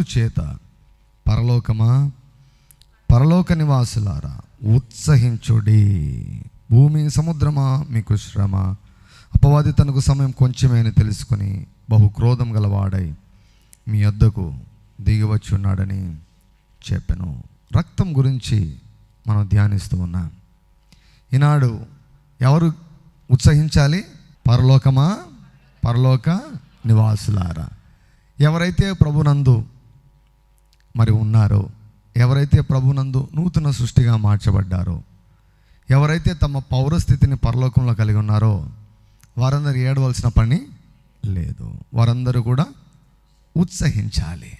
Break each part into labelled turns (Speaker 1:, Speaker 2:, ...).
Speaker 1: చేత పరలోకమా? పరలోక నివాసులారా ఉత్సహించుడి. భూమి సముద్రమా? మీకు శ్రమ. అపవాది తనకు సమయం కొంచెమే అని తెలుసుకొని బహు క్రోధం గలవాడై మీ వద్దకు దిగివచ్చి ఉన్నాడని చెప్పాను. రక్తం గురించి మనం ధ్యానిస్తూ ఉన్నాం. ఈనాడు ఎవరు ఉత్సహించాలి? పరలోకమా? పరలోక నివాసులారా. ఎవరైతే ప్రభునందు మరి ఉన్నారో? ఎవరైతే ప్రభునందు నూతన సృష్టిగా మార్చబడ్డారో? ఎవరైతే తమ పౌరస్థితిని పరలోకంలో కలిగి ఉన్నారో? వారందరూ ఏడవలసిన పని లేదు. వారందరూ కూడా ఉత్సహించాలి.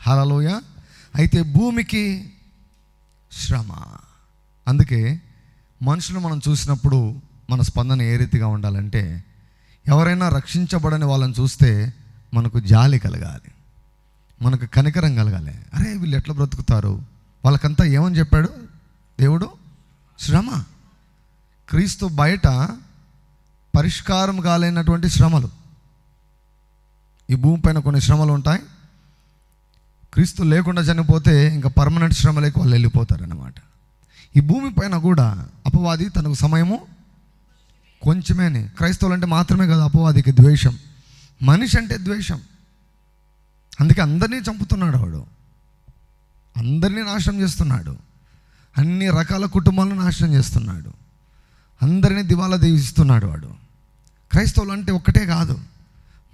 Speaker 1: హలలోయ అయితే భూమికి శ్రమ. అందుకే మనుషులు మనం చూసినప్పుడు మన స్పందన ఏ రీతిగా ఉండాలంటే ఎవరైనా రక్షించబడని వాళ్ళని చూస్తే మనకు జాలి కలగాలి. మనకు కనికరం కలగాలి. అరే వీళ్ళు ఎట్లా బ్రతుకుతారు? వాళ్ళకంతా ఏమని చెప్పాడు? దేవుడు శ్రమ. క్రీస్తు బయట పరిష్కారం కాలేనటువంటి శ్రమలు. ఈ భూమిపైన కొన్ని శ్రమలు ఉంటాయి. క్రీస్తు లేకుండా చనిపోతే ఇంకా పర్మనెంట్ శ్రమలేకి వాళ్ళు వెళ్ళిపోతారన్నమాట. ఈ భూమిపైన కూడా అపవాది తనకు సమయము కొంచెమేనే. క్రైస్తవులు అంటే మాత్రమే కాదు అపవాదికి ద్వేషం. మనిషి అంటే ద్వేషం. అందుకే అందరినీ చంపుతున్నాడు వాడు. అందరినీ నాశనం చేస్తున్నాడు. అన్ని రకాల కుటుంబాలను నాశనం చేస్తున్నాడు. అందరినీ దివాలా దీవిస్తున్నాడు వాడు. క్రైస్తవులు అంటే ఒక్కటే కాదు.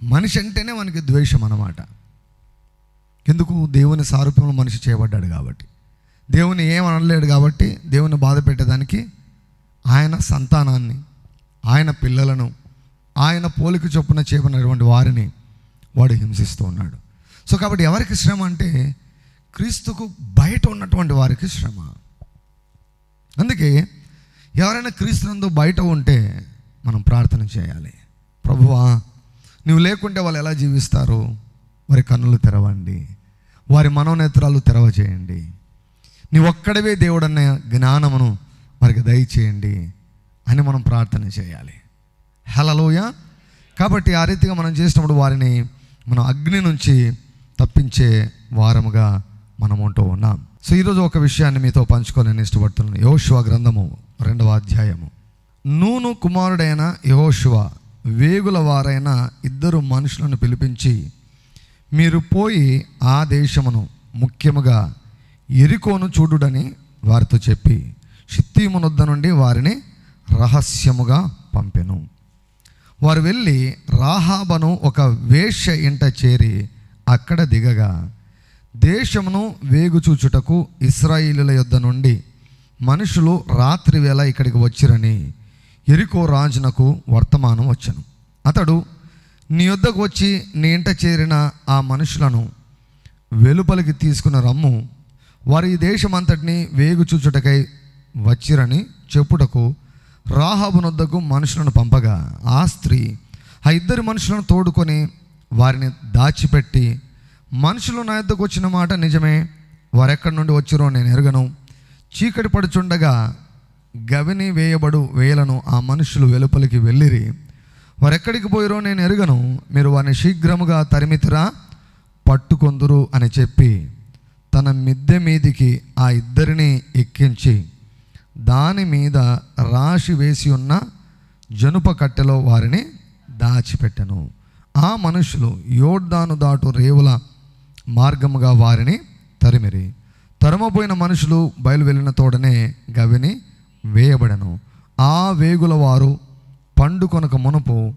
Speaker 1: మనిషి అంటేనే మనకి ద్వేషం అన్నమాట. ఎందుకు? దేవుని సారూప్యంలో మనిషి చేయబడ్డాడు కాబట్టి. దేవుని ఏమనలేడు కాబట్టి దేవుని బాధ పెట్టేదానికి ఆయన సంతానాన్ని ఆయన పిల్లలను ఆయన పోలిక చొప్పున చేయబడినటువంటి వారిని వాడు హింసిస్తూ ఉన్నాడు. సో కాబట్టి ఎవరికి శ్రమ అంటే క్రీస్తుకు బయట ఉన్నటువంటి వారికి శ్రమ. అందుకే ఎవరైనా క్రీస్తునందు బయట ఉంటే మనం ప్రార్థన చేయాలి. ప్రభువా నువ్వు లేకుంటే వాళ్ళు ఎలా జీవిస్తారు? వారి కన్నులు తెరవండి. వారి మనోనేత్రాలు తెరవచేయండి. నీ ఒక్కడవే దేవుడన్న జ్ఞానమును వారికి దయచేయండి అని మనం ప్రార్థన చేయాలి. హలలోయ కాబట్టి ఆ రీతిగా మనం చేసినప్పుడు వారిని మనం అగ్ని నుంచి తప్పించే వారముగా మనం ఉంటూ ఉన్నాం. సో ఈరోజు ఒక విషయాన్ని మీతో పంచుకోవాలని ఇష్టపడుతున్నాను. యోశువ గ్రంథము రెండవ అధ్యాయము. నూను కుమారుడైన యహోశివ వేగుల వారైన ఇద్దరు మనుషులను పిలిపించి మీరు పోయి ఆ దేశమును ముఖ్యముగా ఎరికోను చూడుడని వారితో చెప్పి షిత్తీమునొద్ద నుండి వారిని రహస్యముగా పంపెను. వారు వెళ్ళి రాహాబను ఒక వేశ్య ఇంట చేరి అక్కడ దిగగా దేశమును వేగుచూచుటకు ఇస్రాయిలుల యొద్ద నుండి మనుషులు రాత్రి వేళ ఇక్కడికి వచ్చిరని ఎరికో రాజునకు వర్తమానం వచ్చను. అతడు నీ యొద్దకు వచ్చి నీ ఇంట చేరిన ఆ మనుషులను వెలుపలికి తీసుకున్న రమ్ము. వారి ఈ దేశమంతటిని వేగుచూచుటకై వచ్చిరని చెప్పుటకు రాహాబునొద్దకు మనుషులను పంపగా ఆ స్త్రీ ఆ ఇద్దరు మనుషులను తోడుకొని వారిని దాచిపెట్టి మనుషులు నా యొద్దకు వచ్చిన మాట నిజమే. వారెక్కడి నుండి వచ్చిరో నేను ఎరగను. చీకటి పడుచుండగా గవిని వేయబడు వేలను ఆ మనుషులు వెలుపలికి వెళ్ళిరి. వారెక్కడికి పోయిరో నేను ఎరుగను. మీరు వారిని శీఘ్రముగా తరిమితిరా పట్టుకొందురు అని చెప్పి తన మిద్దె మీదికి ఆ ఇద్దరిని ఎక్కించి దాని మీద రాశి వేసి ఉన్న జనుప కట్టెలో వారిని దాచిపెట్టెను. ఆ మనుషులు యోర్ధాను దాటు రేవుల మార్గముగా వారిని తరిమిరి. తరుమపోయిన మనుషులు బయలు వెళ్ళిన తోడనే గవిని వేయబడను. ఆ వేగుల వారు పండుకొనక మునుపు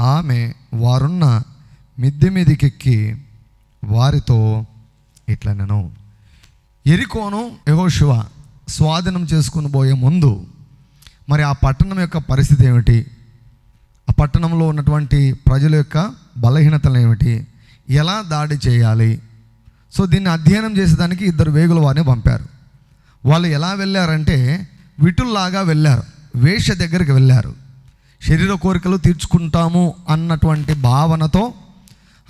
Speaker 1: ఆమె వారున్న మిద్దె మీదికెక్కి వారితో ఇట్లనను. ఎరికోను యహోశివ స్వాధీనం చేసుకుని పోయే ముందు మరి ఆ పట్టణం యొక్క పరిస్థితి ఏమిటి? ఆ పట్టణంలో ఉన్నటువంటి ప్రజల యొక్క బలహీనతలు ఏమిటి? ఎలా దాడి చేయాలి? సో దీన్ని అధ్యయనం చేసేదానికి ఇద్దరు వేగుల వారిని పంపారు. వాళ్ళు ఎలా వెళ్ళారంటే విటుల్లాగా వెళ్ళారు. వేష దగ్గరికి వెళ్ళారు. శరీర కోరికలు తీర్చుకుంటాము అన్నటువంటి భావనతో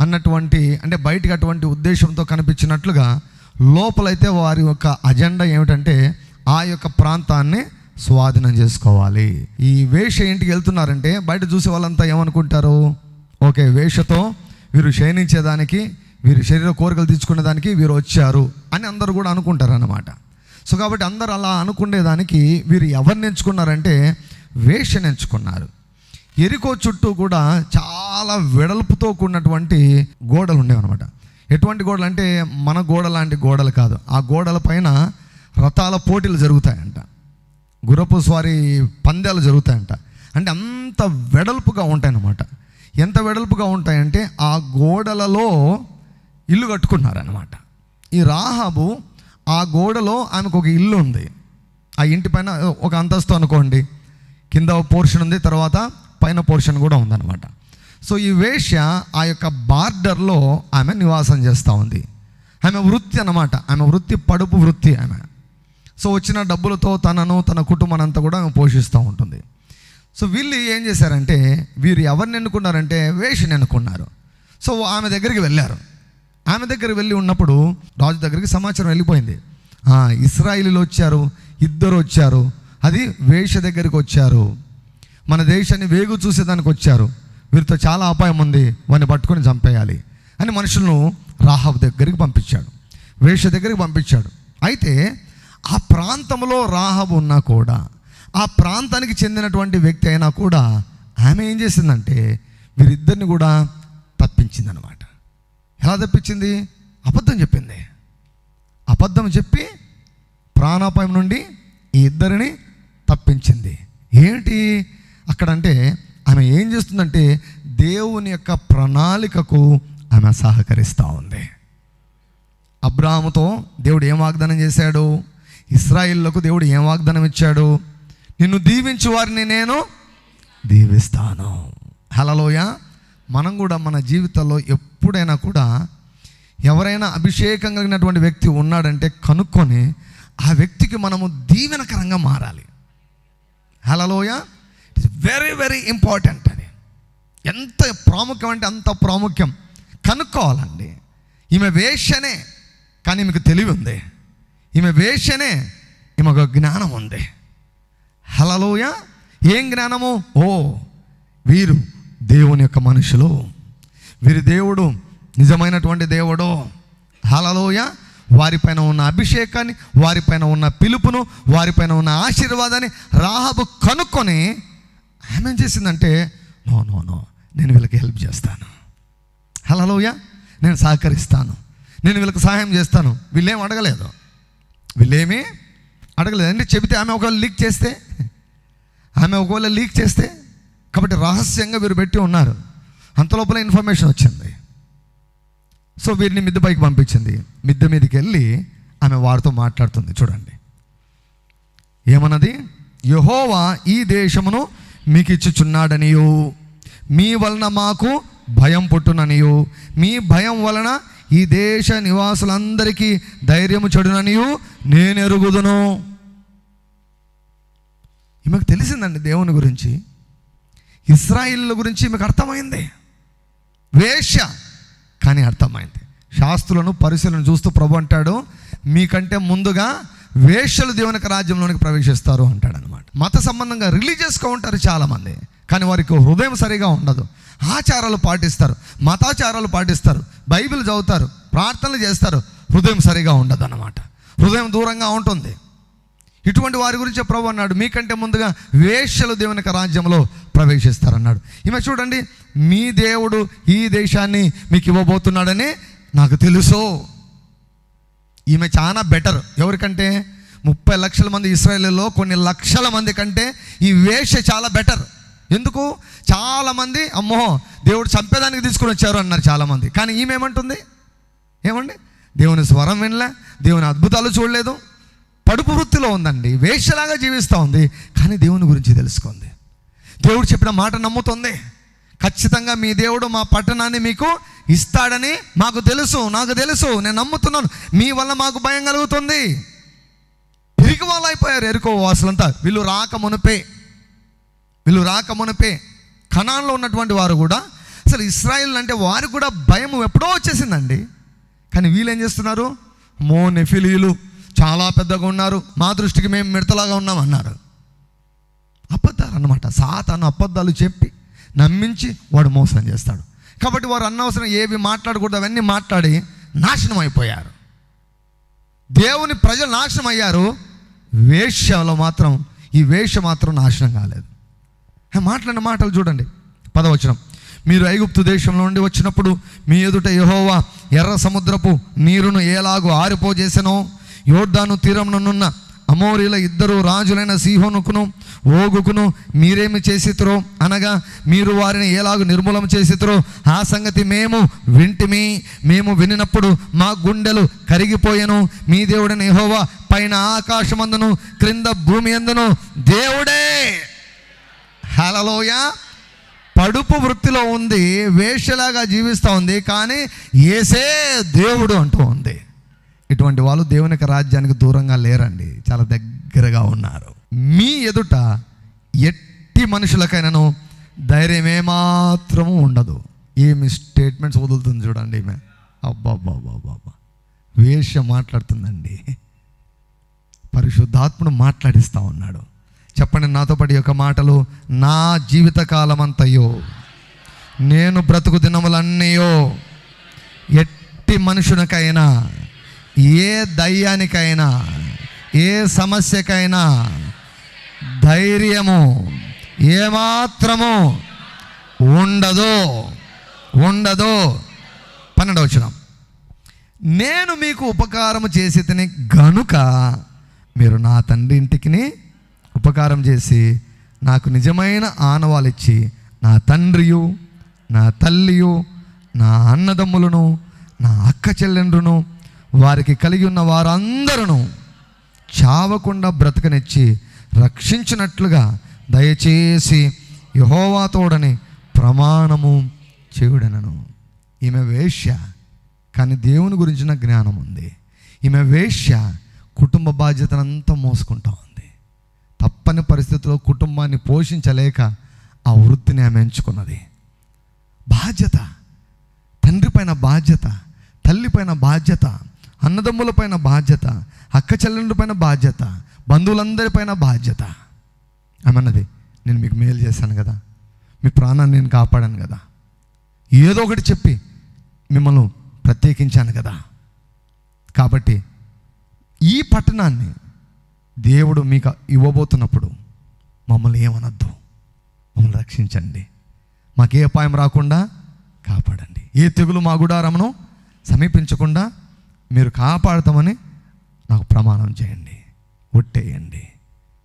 Speaker 1: అన్నటువంటి అంటే బయటకు అటువంటి ఉద్దేశంతో కనిపించినట్లుగా లోపలైతే వారి యొక్క అజెండా ఏమిటంటే ఆ యొక్క ప్రాంతాన్ని స్వాధీనం చేసుకోవాలి. ఈ వేష ఇంటికి వెళ్తున్నారంటే బయట చూసే వాళ్ళంతా ఏమనుకుంటారు? ఓకే వేషతో వీరు శయనించేదానికి వీరి శరీర కోరికలు తీర్చుకునే దానికి వీరు వచ్చారు అని అందరూ కూడా అనుకుంటారు అన్నమాట సో కాబట్టి అందరూ అలా అనుకునేదానికి వీరు ఎవరిని ఎంచుకున్నారంటే వేషని ఎంచుకున్నారు. ఎరుకో చుట్టూ కూడా చాలా వెడల్పుతో కూడినటువంటి గోడలు ఉండేవన్నమాట. ఎటువంటి గోడలు అంటే మన గోడ లాంటి గోడలు కాదు. ఆ గోడల పైన రథాల పోటీలు జరుగుతాయంట. గుర్రపు స్వారీ పందాలు జరుగుతాయంట. అంటే అంత వెడల్పుగా ఉంటాయన్నమాట. ఎంత వెడల్పుగా ఉంటాయంటే ఆ గోడలలో ఇల్లు కట్టుకున్నారనమాట ఈ రాహాబు ఆ గోడలో ఆమెకు ఒక ఇల్లు ఉంది. ఆ ఇంటి పైన ఒక అంతస్తు అనుకోండి. కింద పోర్షన్ ఉంది తర్వాత పైన పోర్షన్ కూడా ఉందన్నమాట. సో ఈ వేష్య ఆ యొక్క బార్డర్లో ఆమె నివాసం చేస్తూ ఉంది. ఆమె వృత్తి అన్నమాట. ఆమె వృత్తి పడుపు వృత్తి ఆమె. సో వచ్చిన డబ్బులతో తనను తన కుటుంబాన్ని అంతా కూడా పోషిస్తూ ఉంటుంది. సో వీళ్ళు ఏం చేశారంటే వీరు ఎవరిని ఎన్నుకున్నారంటే వేషని ఎన్నుకున్నారు. సో ఆమె దగ్గరికి వెళ్ళారు. ఆమె దగ్గరికి వెళ్ళి ఉన్నప్పుడు రాజు దగ్గరికి సమాచారం వెళ్ళిపోయింది. ఇస్రాయిలీలు వచ్చారు ఇద్దరు వచ్చారు అది వేష దగ్గరికి వచ్చారు. మన దేశాన్ని వేగు చూసేదానికి వచ్చారు. వీరితో చాలా అపాయం ఉంది వాడిని పట్టుకొని చంపేయాలి అని మనుషులను రాహబ్ దగ్గరికి పంపించాడు. వేష దగ్గరికి పంపించాడు. అయితే ఆ ప్రాంతంలో రాహబు ఉన్నా కూడా ఆ ప్రాంతానికి చెందినటువంటి వ్యక్తి అయినా కూడా ఆమె ఏం చేసిందంటే వీరిద్దరిని కూడా తప్పించిందనమాట ఎలా తప్పించింది? అబద్ధం చెప్పింది. అబద్ధం చెప్పి ప్రాణాపాయం నుండి ఈ ఇద్దరిని తప్పించింది. ఏంటి? అక్కడంటే ఆమె ఏం చేస్తుందంటే దేవుని యొక్క ప్రణాళికకు ఆమె సహకరిస్తూ ఉంది. అబ్రాహాముతో దేవుడు ఏం వాగ్దానం చేశాడు? ఇస్రాయిల్లకు దేవుడు ఏం వాగ్దానం ఇచ్చాడు? నిన్ను దీవించు వారిని నేను దీవిస్తాను. హలలోయ మనం కూడా మన జీవితంలో ఎప్పుడైనా కూడా ఎవరైనా అభిషేకం కలిగినటువంటి వ్యక్తి ఉన్నాడంటే కనుక్కొని ఆ వ్యక్తికి మనము దీవెనకరంగా మారాలి. హలలోయ ఇట్స్ వెరీ వెరీ ఇంపార్టెంట్ అని. ఎంత ప్రాముఖ్యం అంటే అంత ప్రాముఖ్యం. కనుక్కోవాలండి. ఈమె వేషనే కానీ మీకు తెలివి ఉంది. ఈమె వేషనే ఈమెకు జ్ఞానం ఉంది. హలలోయ ఏం జ్ఞానము? ఓ వీరు దేవుని యొక్క మనుషులు. వీరి దేవుడు నిజమైనటువంటి దేవుడు. హలలోయ వారిపైన ఉన్న అభిషేకాన్ని వారిపైన ఉన్న పిలుపును వారిపైన ఉన్న ఆశీర్వాదాన్ని రాహబు కనుక్కొని ఆమె చేసిందంటే నో నో నో నేను వీళ్ళకి హెల్ప్ చేస్తాను. హలోయ నేను సహకరిస్తాను. నేను వీళ్ళకి సహాయం చేస్తాను. వీళ్ళేం అడగలేదు. వీళ్ళేమి అడగలేదండి చెబితే ఆమె ఒకవేళ లీక్ చేస్తే ఆమె ఒకవేళ లీక్ చేస్తే కాబట్టి రహస్యంగా వీరు పెట్టి ఉన్నారు. అంత లోపల ఇన్ఫర్మేషన్ వచ్చింది. సో వీరిని మిద్దె పైకి పంపించింది. మిద్దె మీదకి వెళ్ళి ఆమె వారితో మాట్లాడుతుంది. చూడండి. ఏమన్నది? యహోవా ఈ దేశమును మీకు ఇచ్చుచున్నాడనియు మీ వలన మాకు భయం పుట్టుననియు. మీ భయం వలన ఈ దేశ నివాసులందరికీ ధైర్యము చెడుననియు నేను ఎరుగుదును ఈమెకు తెలిసిందండి దేవుని గురించి. ఇస్రాయిల్ గురించి మీకు అర్థమైంది. వేశ్య కానీ అర్థమైంది. శాస్త్రులను పరిశీలన చూస్తూ ప్రభు అంటాడు మీకంటే ముందుగా వేశ్యలు దేవునికి రాజ్యంలోనికి ప్రవేశిస్తారు అంటాడు అనమాట మత సంబంధంగా రిలీజియస్గా ఉంటారు చాలామంది. కానీ వారికి హృదయం సరిగా ఉండదు. ఆచారాలు పాటిస్తారు మతాచారాలు పాటిస్తారు బైబిల్ చదువుతారు ప్రార్థనలు చేస్తారు హృదయం సరిగా ఉండదు అన్నమాట హృదయం దూరంగా ఉంటుంది. ఇటువంటి వారి గురించి ప్రభు అన్నాడు మీకంటే ముందుగా వేశ్యలు దేవునికి రాజ్యంలో ప్రవేశిస్తారన్నాడు. ఈమె చూడండి మీ దేవుడు ఈ దేశాన్ని మీకు ఇవ్వబోతున్నాడని నాకు తెలుసు. ఈమె చాలా బెటర్. ఎవరికంటే? ముప్పై లక్షల మంది ఇస్రాయేల్లో కొన్ని లక్షల మంది కంటే ఈ వేష చాలా బెటర్. ఎందుకు? చాలామంది అమ్మో దేవుడు చంపేదానికి తీసుకుని వచ్చారు అన్నారు చాలామంది. కానీ ఈమె ఏమంటుంది? ఏమండి? దేవుని స్వరం వినలే దేవుని అద్భుతాలు చూడలేదు. పడుపు వృత్తిలో ఉందండి వేషలాగా జీవిస్తూ ఉంది కానీ దేవుని గురించి తెలుసుకుంది. దేవుడు చెప్పిన మాట నమ్ముతుంది. ఖచ్చితంగా మీ దేవుడు మా పట్టణాన్ని మీకు ఇస్తాడని మాకు తెలుసు నాకు తెలుసు నేను నమ్ముతున్నాను. మీ వల్ల మాకు భయం కలుగుతుంది. తిరిగి వాళ్ళు అయిపోయారు ఎరుకో వాసులంతా. వీళ్ళు రాక మునిపే. వీళ్ళు రాక మునిపే. కణాల్లో ఉన్నటువంటి వారు కూడా అసలు ఇస్రాయిల్ అంటే వారికి కూడా భయం ఎప్పుడో వచ్చేసిందండి. కానీ వీళ్ళు ఏం చేస్తున్నారు? మో నెఫిలీలు చాలా పెద్దగా ఉన్నారు. మా దృష్టికి మేము మిడతలాగా ఉన్నాం అన్నారు. అబద్ధాలు అనమాట సాతాను అబద్ధాలు చెప్పి నమ్మించి వాడు మోసం చేస్తాడు. కాబట్టి వారు అనవసరం ఏవి మాట్లాడకూడదు అవన్నీ మాట్లాడి నాశనం అయిపోయారు. దేవుని ప్రజలు నాశనం అయ్యారు. వేష్యలో మాత్రం ఈ వేష మాత్రం నాశనం కాలేదు. మాట్లాడిన మాటలు చూడండి. పదవచనం. మీరు ఐగుప్తు దేశంలో నుండి వచ్చినప్పుడు మీ ఎదుట యహోవా ఎర్ర సముద్రపు నీరును ఏలాగు ఆరిపోజేసెనో యోర్ధాను తీరంనున్న అమోరీల ఇద్దరు రాజులైన సీహోనుకును ఓగుకును మీరేమి చేసితురో అనగా మీరు వారిని ఎలాగూ నిర్మూలం చేసితురో ఆ సంగతి మేము వింటిమి. మేము వినినప్పుడు మా గుండెలు కరిగిపోయెను. మీ దేవుడని యెహోవా పైన ఆకాశమందును క్రింద భూమి అందును దేవుడే! హలలోయ పడుపు వృత్తిలో ఉంది వేషలాగా జీవిస్తూ ఉంది కానీ ఏసే దేవుడు అంటూ ఉంది. ఇటువంటి వాళ్ళు దేవుని యొక్క రాజ్యానికి దూరంగా లేరండి. చాలా దగ్గరగా ఉన్నారు. మీ ఎదుట ఎట్టి మనుషులకైనాను ధైర్యం ఏమాత్రము ఉండదు. ఏమి స్టేట్మెంట్స్ వదులుతుంది చూడండి ఈమె. అబ్బాబ్బాబ్బాబ్బా వేష మాట్లాడుతుందండి. పరిశుద్ధాత్ముడు మాట్లాడిస్తూ ఉన్నాడు. చెప్పండి నాతో పాటు యొక్క మాటలు నా జీవితకాలం అంతయో నేను బ్రతుకు దినములన్నయో ఎట్టి మనుషునికైనా ఏ దయ్యానికైనా ఏ సమస్యకైనా ధైర్యము ఏమాత్రము ఉండదు ఉండదు. పన్నెండవ వచనం. నేను మీకు ఉపకారము చేసి తిని గనుక మీరు నా తండ్రి ఇంటికిని ఉపకారం చేసి నాకు నిజమైన ఆనవాలు ఇచ్చి నా తండ్రియు నా తల్లియు నా అన్నదమ్ములను నా అక్క చెల్లెండ్రును వారికి కలిగి ఉన్న వారందరూ చావకుండా బ్రతకనిచ్చి రక్షించినట్లుగా దయచేసి యహోవా తోడని ప్రమాణము చేయుడనను. ఈమె వేశ్య కానీ దేవుని గురించిన జ్ఞానం ఉంది ఈమె వేష్య కుటుంబ బాధ్యతనంతా మోసుకుంటా ఉంది తప్పని పరిస్థితిలో కుటుంబాన్ని పోషించలేక ఆ వృత్తిని ఆమె ఎంచుకున్నది. బాధ్యత. తండ్రి పైన బాధ్యత తల్లి పైన బాధ్యత అన్నదమ్ముల పైన బాధ్యత అక్క చెల్లెండ్ల పైన బాధ్యత బంధువులందరిపైన బాధ్యత. ఆమెన్నది నేను మీకు మేలు చేశాను కదా. మీ ప్రాణాన్ని నేను కాపాడాను కదా. ఏదో ఒకటి చెప్పి మిమ్మల్ని ప్రత్యేకించాను కదా. కాబట్టి ఈ పట్టణాన్ని దేవుడు మీకు ఇవ్వబోతున్నప్పుడు మమ్మల్ని ఏమనొద్దు. మమ్మల్ని రక్షించండి. మాకే అపాయం రాకుండా కాపాడండి. ఏ తెగులు మా గుడారమును సమీపించకుండా మీరు కాపాడతామని నాకు ప్రమాణం చేయండి. ఒట్టేయండి.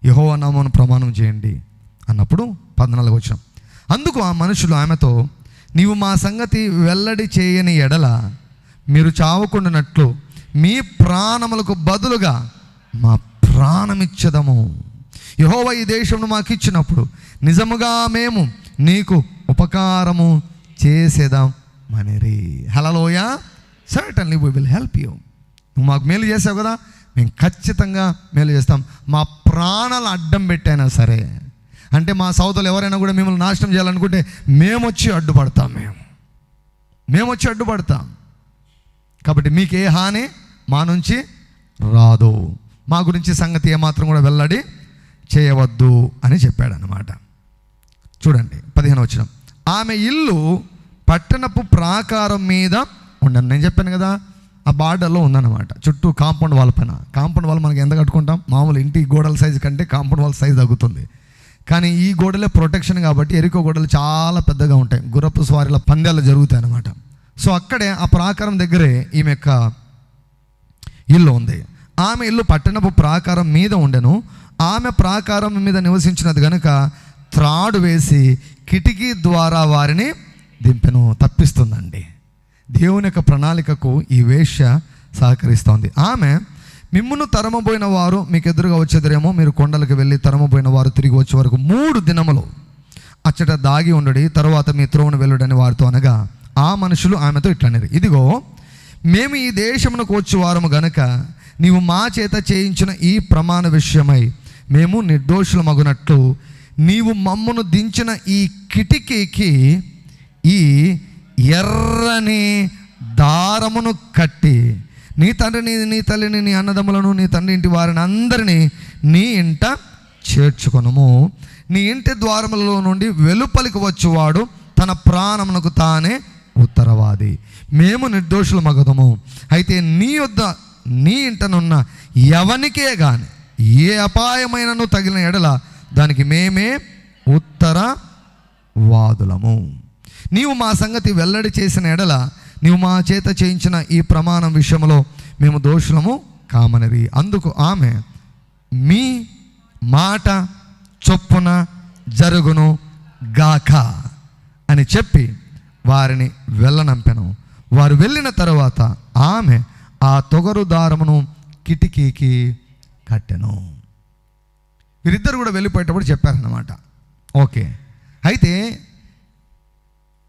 Speaker 1: యహో నామను ప్రమాణం చేయండి అన్నప్పుడు పద్నాలుగు వచ్చిన అందుకు ఆ మనుషులు ఆమెతో నీవు మా సంగతి వెల్లడి చేయని ఎడల మీరు చావకుండానట్లు మీ ప్రాణములకు బదులుగా మా ప్రాణమిచ్చదము. యహోవ ఈ దేశమును మాకు ఇచ్చినప్పుడు నిజముగా మేము నీకు ఉపకారము చేసేదాం మనిరి. హలలోయ certainly we will help you నువ్వు మాకు మేలు చేసావు కదా మేము ఖచ్చితంగా మేలు చేస్తాం. మా ప్రాణాలు అడ్డం పెట్టైనా సరే. అంటే మా సౌదలు ఎవరైనా కూడా మిమ్మల్ని నాశనం చేయాలనుకుంటే మేము వచ్చి అడ్డుపడతాం మేము. మేము వచ్చి అడ్డుపడతాం. కాబట్టి మీకు ఏ హాని మా నుంచి రాదు. మా గురించి సంగతి ఏమాత్రం కూడా వెల్లడి చేయవద్దు అని చెప్పాడు అనమాట చూడండి పదిహేను వచ్చిన ఆమె ఇల్లు పట్టణపు ప్రాకారం మీద ఉండను. నేను చెప్పాను కదా ఆ బార్డర్లో ఉందన్నమాట. చుట్టూ కాంపౌండ్ వాల్ పైన. కాంపౌండ్ వాల్ మనకి ఎంత కట్టుకుంటాం? మామూలు ఇంటి గోడల సైజు కంటే కాంపౌండ్ వాల్ సైజు తగ్గుతుంది. కానీ ఈ గోడలే ప్రొటెక్షన్ కాబట్టి ఎరుకో గోడలు చాలా పెద్దగా ఉంటాయి. గుర్రపు స్వారీల పందాలు జరుగుతాయి అన్నమాట. సో అక్కడే ఆ ప్రాకారం దగ్గరే ఈమె యొక్క ఇల్లు ఉంది. ఆమె ఇల్లు పట్టణపు ప్రాకారం మీద ఉండెను. ఆమె ప్రాకారం మీద నివసించినది గనుక త్రాడు వేసి కిటికీ ద్వారా వారిని దింపెను. తప్పిస్తుందండి. దేవుని యొక్క ప్రణాళికకు ఈ వేష్య సహకరిస్తోంది. ఆమె మిమ్మును తరమబోయిన వారు మీకు ఎదురుగా వచ్చేదరేమో మీరు కొండలకు వెళ్ళి తరమబోయిన వారు తిరిగి వచ్చే వరకు మూడు దినములు అచ్చట దాగి ఉండడి తరువాత మీ త్రోవను వెళ్ళుడని వారితో అనగా ఆ మనుషులు ఆమెతో ఇట్లనేది. ఇదిగో మేము ఈ దేశమునకు వచ్చి వారము గనక నీవు మా చేత చేయించిన ఈ ప్రమాణ విషయమై మేము నిర్దోషులమగునట్లు నీవు మమ్మను దించిన ఈ కిటికీకి ఈ ఎర్రని దారమును కట్టి నీ తండ్రిని నీ తల్లిని నీ అన్నదమ్ములను నీ తండ్రి ఇంటి వారిని అందరినీ నీ ఇంట చేర్చుకొనుము. నీ ఇంటి ద్వారములలో నుండి వెలుపలికి వచ్చేవాడు తన ప్రాణమునకు తానే ఉత్తరవాది. మేము నిర్దోషులు మగదము అయితే నీ యొద్ద నీ ఇంటనున్న ఎవనికే కానీ ఏ అపాయమైనను తగిలిన ఎడల దానికి మేమే ఉత్తర వాదులము. నీవు మా సంగతి వెల్లడి చేసిన ఎడల నీవు మా చేత చేయించిన ఈ ప్రమాణం విషయంలో మేము దోషులము కామనిరి. అందుకు ఆమె మీ మాట చొప్పున జరుగును గాక అని చెప్పి వారిని వెళ్ళనంపెను. వారు వెళ్ళిన తర్వాత ఆమె ఆ తొగరు దారమును కిటికీకి కట్టెను. వీరిద్దరు కూడా వెళ్ళిపోయేటప్పుడు చెప్పారన్నమాట. ఓకే. అయితే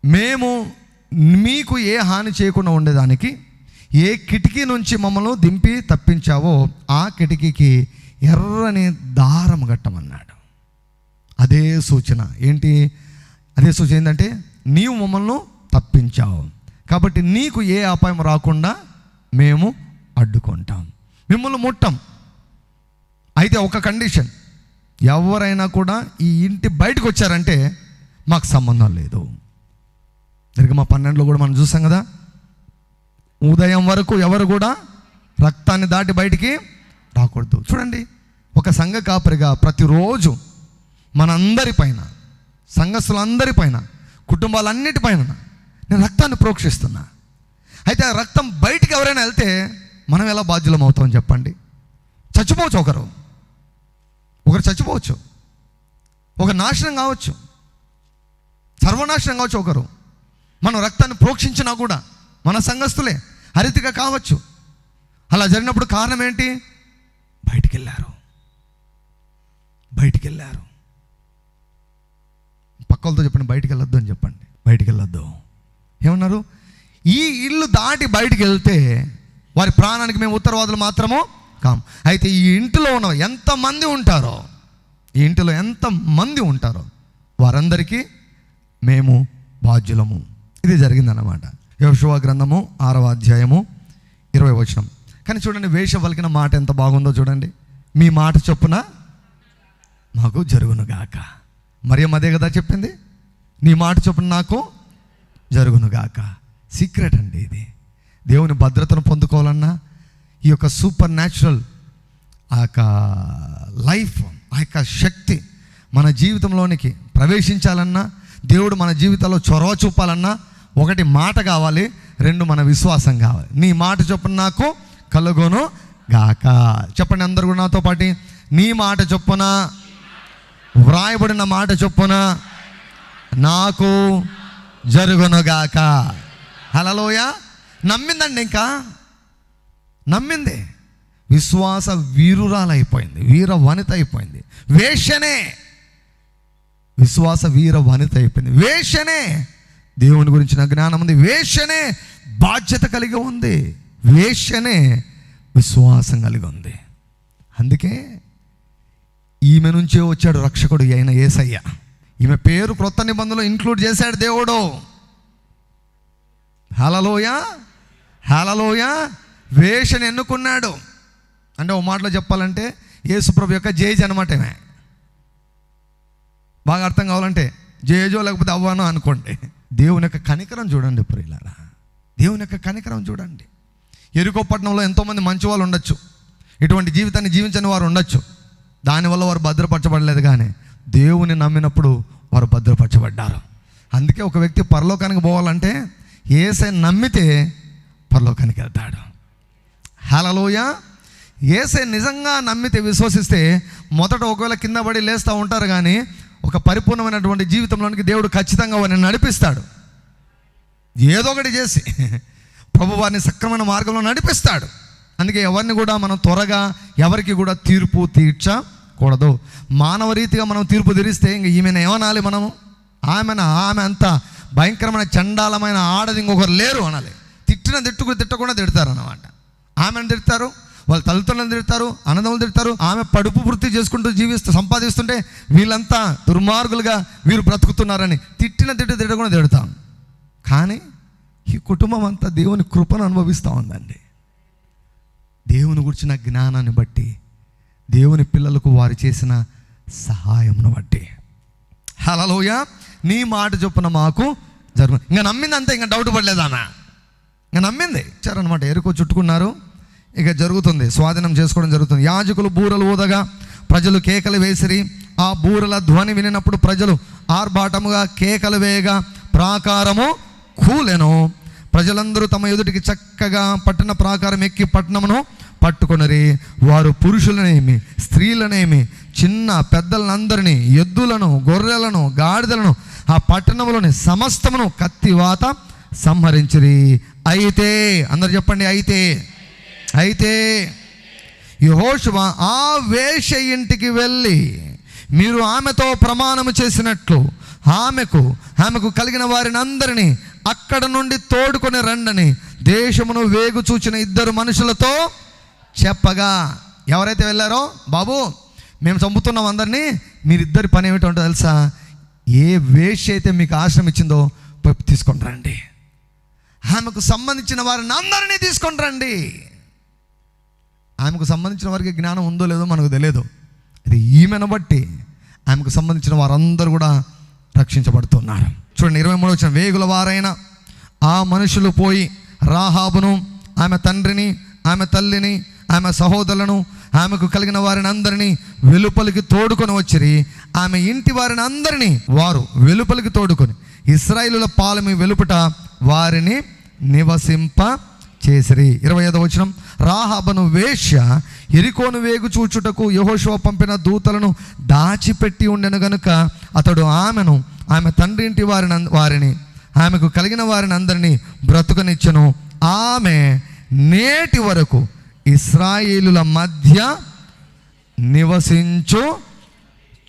Speaker 1: మేము మీకు ఏ హాని చేయకుండా ఉండేదానికి ఏ కిటికీ నుంచి మమ్మల్ని దింపి తప్పించావో ఆ కిటికీకి ఎర్రని దారం కట్టమన్నాడు. అదే సూచన. ఏంటి? అదే సూచన ఏంటంటే నీవు మమ్మల్ని తప్పించావు. కాబట్టి నీకు ఏ అపాయం రాకుండా మేము అడ్డుకుంటాం. మిమ్మల్ని ముట్టం. అయితే ఒక కండిషన్ ఎవరైనా కూడా ఈ ఇంటి బయటకు వచ్చారంటే మాకు సంబంధం లేదు. మా పన్నెండులో కూడా మనం చూసాం కదా. ఉదయం వరకు ఎవరు కూడా రక్తాన్ని దాటి బయటికి రాకూడదు. చూడండి ఒక సంఘ కాపరిగా ప్రతిరోజు మనందరిపైన పైన పైన కుటుంబాలన్నిటిపైన నేను రక్తాన్ని ప్రోక్షిస్తున్నా. అయితే ఆ రక్తం బయటికి ఎవరైనా వెళ్తే మనం ఎలా బాధ్యులం అవుతామని చెప్పండి? చచ్చిపోవచ్చు ఒకరు. ఒకరు చచ్చిపోవచ్చు. ఒక నాశనం కావచ్చు. సర్వనాశనం కావచ్చు ఒకరు. మనం రక్తాన్ని ప్రోక్షించినా కూడా మన సంఘస్థులే హరితిగా కావచ్చు. అలా జరిగినప్పుడు కారణం ఏంటి? బయటికి వెళ్ళారు బయటికి వెళ్ళారు పక్కలతో చెప్పండి బయటికి వెళ్ళొద్దు అని చెప్పండి. బయటికి వెళ్ళొద్దు. ఏమన్నారు? ఈ ఇల్లు దాటి బయటికి వెళ్తే వారి ప్రాణానికి మేము ఉత్తరవాదులు మాత్రము? కాం అయితే ఈ ఇంటిలో ఉన్న ఎంతమంది ఉంటారో ఈ ఇంటిలో ఎంతమంది ఉంటారో వారందరికీ మేము బాధ్యులము. ఇది జరిగిందన్నమాట. యోశువ గ్రంథము ఆరవ అధ్యాయము ఇరవై వచనం. కానీ చూడండి వేష పలికిన మాట ఎంత బాగుందో చూడండి. మీ మాట చొప్పున మాకు జరుగునుగాక మరియం అదే కదా చెప్పింది? నీ మాట చొప్పున నాకు జరుగునుగాక సీక్రెట్ అండి ఇది. దేవుని భద్రతను పొందుకోవాలన్నా ఈ యొక్క సూపర్ న్యాచురల్ ఆ యొక్క లైఫ్ ఆ యొక్క శక్తి మన జీవితంలోనికి ప్రవేశించాలన్నా దేవుడు మన జీవితంలో చొరవ చూపాలన్నా ఒకటి మాట కావాలి రెండు మన విశ్వాసం కావాలి. నీ మాట చొప్పున నాకు కలుగోను గాక. చెప్పండి అందరు కూడా నాతో పాటి నీ మాట చొప్పున వ్రాయబడిన మాట చొప్పున నాకు జరుగునుగాక హలలోయ. నమ్మిందండి ఇంకా? నమ్మింది. విశ్వాస వీరురాలైపోయింది. వీర వనిత అయిపోయింది. వేషనే. విశ్వాస వీర వనిత అయిపోయింది. వేషనే. దేవుని గురించిన జ్ఞానం ఉంది. వేషనే. బాధ్యత కలిగి ఉంది. వేషనే. విశ్వాసం కలిగి ఉంది. అందుకే ఈమె నుంచే వచ్చాడు రక్షకుడు అయిన ఏసయ్య. ఈమె పేరు క్రొత్త నిబంధనలు ఇంక్లూడ్ చేశాడు దేవుడు. హలలోయ హలలోయ వేషని ఎన్నుకున్నాడు. అంటే ఓ మాటలో చెప్పాలంటే యేసుప్రభు యొక్క జేజ్ అనమాట ఈమె. బాగా అర్థం కావాలంటే జేజో లేకపోతే అవ్వానో అనుకోండి. దేవుని యొక్క కనికరం చూడండి ప్రియులారా. దేవుని యొక్క కనికరం చూడండి. ఎరుకోపట్నంలో ఎంతోమంది మంచి వాళ్ళు ఉండొచ్చు. ఇటువంటి జీవితాన్ని జీవించని వారు ఉండొచ్చు. దానివల్ల వారు భద్రపరచబడలేదు కానీ దేవుని నమ్మినప్పుడు వారు భద్రపరచబడ్డారు. అందుకే ఒక వ్యక్తి పరలోకానికి పోవాలంటే ఏసై నమ్మితే పరలోకానికి వెళ్తాడు. హలలోయ ఏసై నిజంగా నమ్మితే విశ్వసిస్తే మొదట ఒకవేళ కింద పడి లేస్తూ ఉంటారు కానీ ఒక పరిపూర్ణమైనటువంటి జీవితంలోనికి దేవుడు ఖచ్చితంగా వారిని నడిపిస్తాడు. ఏదో ఒకటి చేసి ప్రభు వారిని సక్రమైన మార్గంలో నడిపిస్తాడు. అందుకే ఎవరిని కూడా మనం త్వరగా ఎవరికి కూడా తీర్పు తీర్చకూడదు. మానవ రీతిగా మనం తీర్పు తీరిస్తే ఇంక ఈమెను ఏమనాలి మనము? ఆమెన? ఆమె అంతా భయంకరమైన చండాలమైన ఆడది ఇంకొకరు లేరు అనాలి. తిట్టిన తిట్టుకు తిట్టకుండా తిడతారు అన్నమాట ఆమెను తిడతారు వాళ్ళ తల్లిదండ్రులను తిడతారు అన్నదమ్ములు తిడతారు ఆమె పడుపు వృత్తి చేసుకుంటూ జీవిస్తూ సంపాదిస్తుంటే వీళ్ళంతా దుర్మార్గులుగా వీరు బ్రతుకుతున్నారని తిట్టిన తిట్టు తిట్టకుండా తిడతాం. కానీ ఈ కుటుంబం అంతా దేవుని కృపను అనుభవిస్తూ ఉందండి. దేవుని గురించిన జ్ఞానాన్ని బట్టి దేవుని పిల్లలకు వారు చేసిన సహాయంను బట్టి. హలలోయ నీ మాట చొప్పున మాకు జరుగు. ఇంకా నమ్మింది అంతే ఇంకా డౌట్ పడలేదానా ఇంకా నమ్మింది. ఇచ్చారనమాట ఎరుకో చుట్టుకున్నారు. ఇక జరుగుతుంది. స్వాధీనం చేసుకోవడం జరుగుతుంది. యాజకులు బూరలు ఊదగా ప్రజలు కేకలు వేసిరి. ఆ బూరల ధ్వని వినినప్పుడు ప్రజలు ఆర్భాటముగా కేకలు వేయగా ప్రాకారము కూలెను. ప్రజలందరూ తమ ఎదుటికి చక్కగా పట్టణ ప్రాకారం ఎక్కి పట్టణమును పట్టుకొనరి. వారు పురుషులనేమి స్త్రీలనేమి చిన్న పెద్దలందరినీ ఎద్దులను గొర్రెలను గాడిదలను ఆ పట్టణంలోని సమస్తమును కత్తివాత సంహరించిరి. అయితే అందరు చెప్పండి అయితే అయితే యహోషువ ఆ వేష ఇంటికి వెళ్ళి మీరు ఆమెతో ప్రమాణము చేసినట్లు ఆమెకు ఆమెకు కలిగిన వారిని అందరినీ అక్కడ నుండి తోడుకొని రండని దేశమును వేగు చూచిన ఇద్దరు మనుషులతో చెప్పగా ఎవరైతే వెళ్ళారో బాబు మేము చంపుతున్నాం అందరినీ మీరిద్దరి పని ఏమిటో తెలుసా? ఏ వేష అయితే మీకు ఆశ్రమం ఇచ్చిందో పోయి తీసుకొని రండి. ఆమెకు సంబంధించిన వారిని అందరినీ తీసుకొని రండి. ఆమెకు సంబంధించిన వారికి జ్ఞానం ఉందో లేదో మనకు తెలియదు. అది ఈమెను బట్టి ఆమెకు సంబంధించిన వారందరూ కూడా రక్షించబడుతున్నారు. చూడండి ఇరవై మూడు వచ్చిన వేగుల వారైన ఆ మనుషులు పోయి రాహాబును ఆమె తండ్రిని ఆమె తల్లిని ఆమె సహోదరులను ఆమెకు కలిగిన వారిని అందరినీ వెలుపలికి తోడుకొని వచ్చిరి. ఆమె ఇంటి వారిని అందరినీ వారు వెలుపలికి తోడుకొని. ఇస్రాయిలుల పాలమి వెలుపట వారిని నివసింప చేసిరి. ఇరవై ఐదవ వచనం. రాహాబను వేశ్య ఎరికోను వేగు చూచుటకు యహోశివ పంపిన దూతలను దాచిపెట్టి ఉండెను గనుక అతడు ఆమెను ఆమె తండ్రి ఇంటి వారిని వారిని ఆమెకు కలిగిన వారిని అందరినీ బ్రతుకనిచ్చను. ఆమె నేటి వరకు ఇస్రాయేలుల మధ్య నివసించు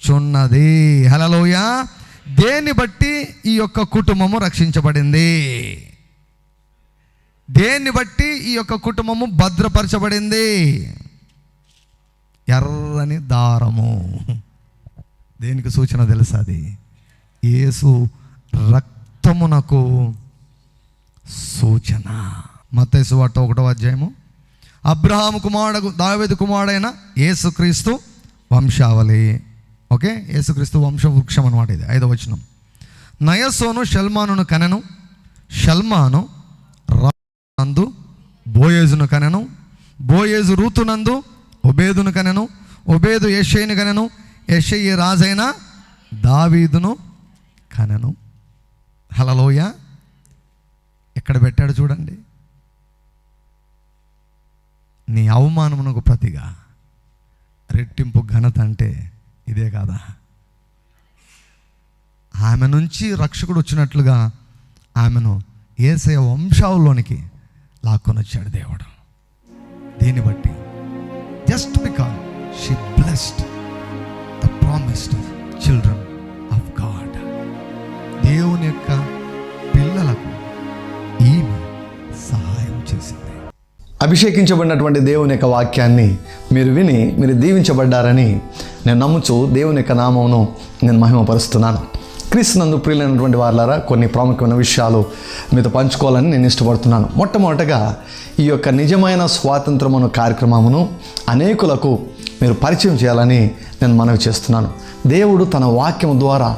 Speaker 1: చున్నది హలలోయ దేన్ని బట్టి ఈ యొక్క కుటుంబము రక్షించబడింది? దేన్ని బట్టి ఈ యొక్క కుటుంబము భద్రపరచబడింది? ఎర్రని దారము. దేనికి సూచన తెలుసా అది? యేసు రక్తమునకు సూచన. మతేసు వార్త ఒకటో అధ్యాయము అబ్రహాం కుమారుడు దావేది కుమారుడైన యేసుక్రీస్తు వంశావళి. ఓకే? యేసుక్రీస్తు వంశ వృక్షం అనమాట ఇది ఐదో వచనం. నయసోను షల్మానును కనెను. షల్మాను నందు బోయేజును కనెను. బోయేజు రూతునందు ఒబేదును కనెను. ఒబేదు యషయ్యను కనెను. యషయ్య రాజైన దావీదును కనెను. హలలోయ! ఎక్కడ పెట్టాడు చూడండి. నీ అవమానమునకు ప్రతిగా రెట్టింపు ఘనత అంటే ఇదే కాదా? ఆమె నుంచి రక్షకుడు వచ్చినట్లుగా ఆమెను ఏసయ వంశావులోనికి లాక్కొని వచ్చాడు దేవుడు. దీన్ని బట్టి జస్ట్
Speaker 2: అభిషేకించబడినటువంటి దేవుని యొక్క వాక్యాన్ని మీరు విని మీరు దీవించబడ్డారని నేను నమ్ముచు దేవుని యొక్క నామమును నేను మహిమపరుస్తున్నాను. క్రీస్తునందు ప్రియులైనటువంటి వారులారా కొన్ని ప్రాముఖ్యమైన విషయాలు మీతో పంచుకోవాలని నేను ఇష్టపడుతున్నాను. మొట్టమొదటగా ఈ యొక్క నిజమైన స్వాతంత్రమును కార్యక్రమమును అనేకులకు మీరు పరిచయం చేయాలని నేను మనవి చేస్తున్నాను. దేవుడు తన వాక్యం ద్వారా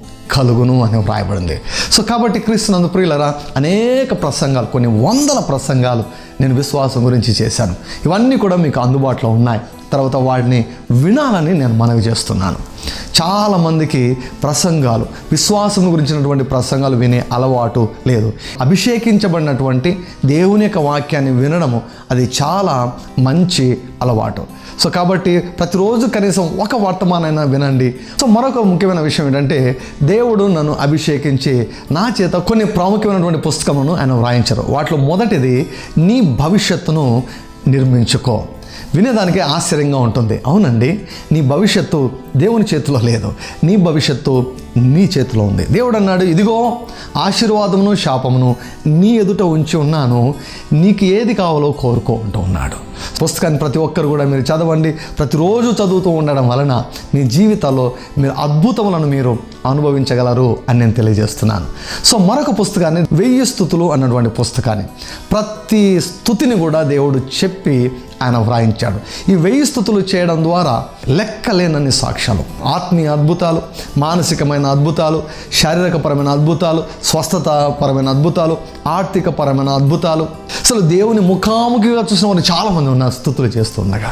Speaker 2: కలుగును అని వ్రాయబడింది సో కాబట్టి క్రీస్తునందు ప్రియులరా అనేక ప్రసంగాలు కొన్ని వందల ప్రసంగాలు నేను విశ్వాసం గురించి చేశాను. ఇవన్నీ కూడా మీకు అందుబాటులో ఉన్నాయి.
Speaker 1: తర్వాత వాడిని వినాలని నేను మనవి చేస్తున్నాను. చాలామందికి ప్రసంగాలు విశ్వాసం గురించినటువంటి ప్రసంగాలు వినే అలవాటు లేదు. అభిషేకించబడినటువంటి దేవుని యొక్క వాక్యాన్ని వినడము అది చాలా మంచి అలవాటు. సో కాబట్టి ప్రతిరోజు కనీసం ఒక వర్తమానైనా వినండి. సో మరొక ముఖ్యమైన విషయం ఏంటంటే దేవుడు నన్ను అభిషేకించి నా చేత కొన్ని ప్రాముఖ్యమైనటువంటి పుస్తకములను ఆయన వ్రాయించారు. వాటిలో మొదటిది నీ భవిష్యత్తును నిర్మించుకో. వినేదానికి ఆశ్చర్యంగా ఉంటుంది. అవునండి నీ భవిష్యత్తు దేవుని చేతిలో లేదు. నీ భవిష్యత్తు నీ చేతిలో ఉంది. దేవుడు అన్నాడు ఇదిగో ఆశీర్వాదమును శాపమును నీ ఎదుట ఉంచి ఉన్నాను. నీకు ఏది కావాలో కోరుకో అంటూ ఉన్నాడు. పుస్తకాన్ని ప్రతి ఒక్కరు కూడా మీరు చదవండి. ప్రతిరోజు చదువుతూ ఉండడం వలన మీ జీవితాల్లో మీరు అద్భుతములను మీరు అనుభవించగలరు అని నేను తెలియజేస్తున్నాను. సో మరొక పుస్తకాన్ని వెయ్యి స్థుతులు అన్నటువంటి పుస్తకాన్ని ప్రతి స్థుతిని కూడా దేవుడు చెప్పి ఆయన వ్రాయించాడు. ఈ వెయ్యి స్థుతులు చేయడం ద్వారా లెక్కలేనన్ని సాక్ష్యాలు ఆత్మీయ అద్భుతాలు మానసికమైన అద్భుతాలు శారీరకపరమైన అద్భుతాలు స్వస్థతపరమైన అద్భుతాలు ఆర్థికపరమైన అద్భుతాలు. అసలు దేవుని ముఖాముఖిగా చూసిన వారు చాలామంది ఉన్నారు స్థుతులు చేస్తుండగా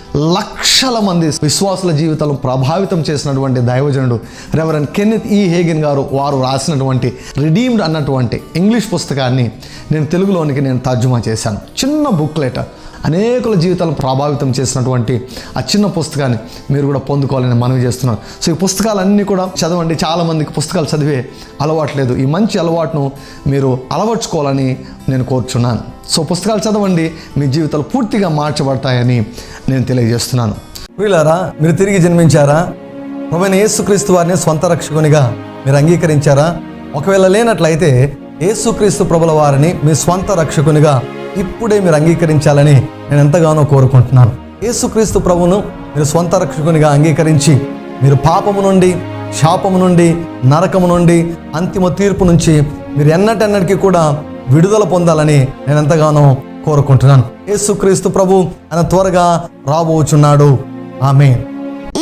Speaker 1: లక్షల మంది విశ్వాసుల జీవితాలను ప్రభావితం చేసినటువంటి దైవజనుడు రెవరన్ కెన్నెత్ ఈ హేగిన్ గారు వారు రాసినటువంటి రిడీమ్డ్ అన్నటువంటి ఇంగ్లీష్ పుస్తకాన్ని నేను తెలుగులోనికి నేను తర్జుమా చేశాను. చిన్న బుక్లెట్ అనేకుల జీవితాలను ప్రభావితం చేసినటువంటి ఆ చిన్న పుస్తకాన్ని మీరు కూడా పొందుకోవాలని మనవి చేస్తున్నాను. సో ఈ పుస్తకాలన్నీ కూడా చదవండి. చాలామందికి పుస్తకాలు చదివే అలవాటు లేదు. ఈ మంచి అలవాటును మీరు అలవర్చుకోవాలని నేను కోరుచున్నాను. సో పుస్తకాలు చదవండి మీ జీవితాలు పూర్తిగా మార్చబడతాయని నేను తెలియజేస్తున్నాను. వీళ్ళారా మీరు తిరిగి జన్మించారా? ప్రభుత్వ యేసుక్రీస్తు వారిని స్వంత రక్షకునిగా మీరు అంగీకరించారా? ఒకవేళ లేనట్లయితే యేసుక్రీస్తు ప్రభుల వారిని మీ స్వంత రక్షకునిగా ఇప్పుడే మీరు అంగీకరించాలని నేను ఎంతగానో కోరుకుంటున్నాను. యేసుక్రీస్తు ప్రభును మీరు స్వంత రక్షకునిగా అంగీకరించి మీరు పాపము నుండి శాపము నుండి నరకము నుండి అంతిమ తీర్పు నుంచి మీరు ఎన్నటెన్నటికీ కూడా విడుదల పొందాలని నేను ఎంతగానో కోరుకుంటున్నాను. యేసుక్రీస్తు ప్రభు ఆయన త్వరగా రాబోచున్నాడు. ఆమె